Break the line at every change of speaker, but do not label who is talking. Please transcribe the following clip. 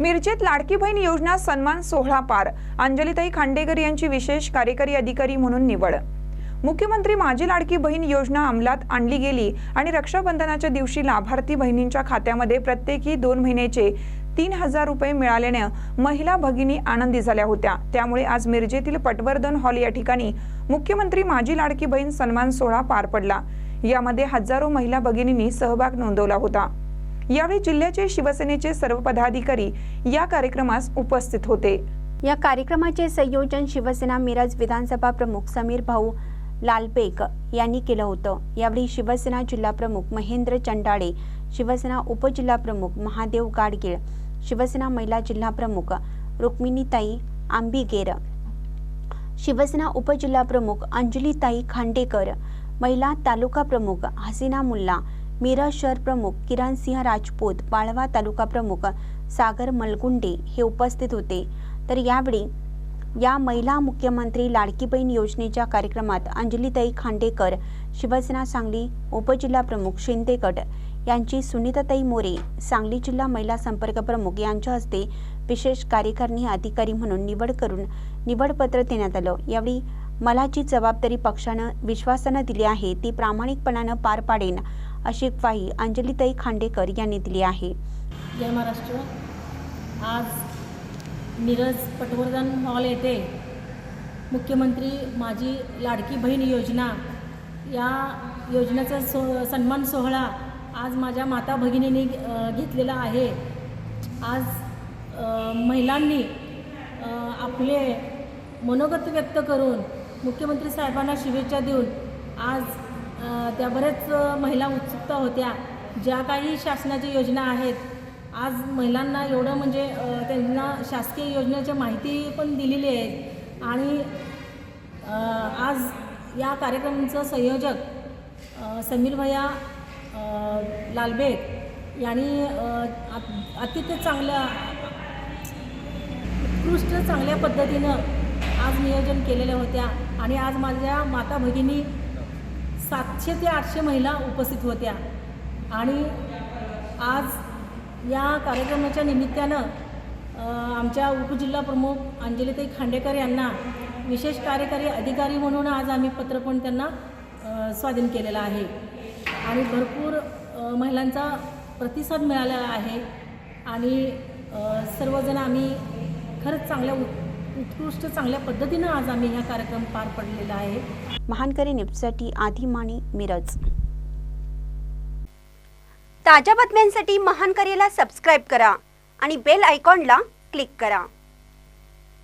मिरजेत लाडकी बहीण योजना सन्मान सोहळा पार. अंजलीताई खांडेकर यांची विशेष कार्यकारी अधिकारी म्हणून निवड. मुख्यमंत्री माझी लाडकी बहीण योजना अंमलात आणली गेली आणि रक्षाबंधनाच्या दिवशी लाभार्थी बहिणींच्या खात्यामध्ये प्रत्येकी दोन महिन्याचे तीन हजार रुपये मिळाल्याने महिला भगिनी आनंदी झाल्या होत्या. त्यामुळे आज मिरजेतील पटवर्धन हॉल या ठिकाणी मुख्यमंत्री माझी लाडकी बहीण सन्मान सोहळा पार पडला. यामध्ये हजारो महिला भगिनींनी सहभाग नोंदवला होता. यावेळी जिल्ह्याचे शिवसेनेचे सर्व पदाधिकारी या कार्यक्रमास उपस्थित होते.
या कार्यक्रमाचे संयोजन शिवसेना मिरज विधानसभा प्रमुख समीर भाऊ लालपेक यांनी केलं होतं. यावेळी शिवसेना जिल्हा प्रमुख महेंद्र चंडाळे शिवसेना उपजिल्हा प्रमुख महादेव गाडगीळ शिवसेना महिला जिल्हा प्रमुख रुक्मिणीताई आंबिगेर शिवसेना उपजिल्हा प्रमुख अंजलीताई खांडेकर महिला तालुका प्रमुख हसीना मुल्ला मिरज शहर प्रमुख किरण सिंह राजपूत वाळवा तालुका प्रमुख सागर मलगुंडे हे उपस्थित होते. तर यावेळी या महिला मुख्यमंत्री लाडकी बहीण योजनेच्या कार्यक्रमात अंजलीताई खांडेकर शिवसेना सांगली उपजिल्हा प्रमुख शिंदे गट यांची सुनीताताई मोरे सांगली जिल्हा महिला संपर्क प्रमुख यांच्या हस्ते विशेष कार्यकारिणी अधिकारी म्हणून निवड करून निवडपत्र देण्यात आलं. यावेळी मला जी जबाबदारी पक्षानं विश्वासानं दिली आहे ती प्रामाणिकपणानं पार पाडेन अशी ग्वाही अंजलीताई खांडेकर यांनी दिली आहे.
जय महाराष्ट्र. आज मिरज पटवर्धन हॉल येथे मुख्यमंत्री माझी लाडकी बहीण योजना या योजनेचा सो सन्मान सोहळा आज माझ्या माता भगिनीने घेतलेला आहे. आज महिलांनी आपले मनोगत व्यक्त करून मुख्यमंत्री साहेबांना शुभेच्छा देऊन आज त्या बरेच महिला उत्सुकता होत्या. ज्या काही शासनाच्या योजना आहेत आज महिलांना एवढं म्हणजे त्यांना शासकीय योजनेच्या माहिती पण दिलेली आहे. आणि आज या कार्यक्रमाचं संयोजक समीर भैया लालबेग यांनी अ, चांगल्या अतिशय उत्कृष्ट चांगल्या पद्धतीनं आज नियोजन केलेल्या होत्या. आणि आज माझ्या माता भगिनी सातशे ते आठशे महिला उपस्थित होत्या. आणि आज या कार्यक्रमाच्या निमित्तानं आमच्या उपजिल्हा प्रमुख अंजलीताई खांडेकर यांना विशेष कार्यकारी अधिकारी म्हणून आज आम्ही पत्र पण त्यांना स्वाधीन केलेलं आहे. आणि भरपूर महिलांचा प्रतिसाद मिळालेला आहे. आणि सर्वजण आम्ही खरंच चांगल्या उत्कृष्ट चांगल्या पद्धतीनं आज आम्ही हा कार्यक्रम पार पडलेला आहे.
महानकरी न्यूजसाठी आधी माणी मिरज. ताज्या बातम्यांसाठी महानकरीला सबस्क्राईब करा आणि बेल आयकॉनला क्लिक करा.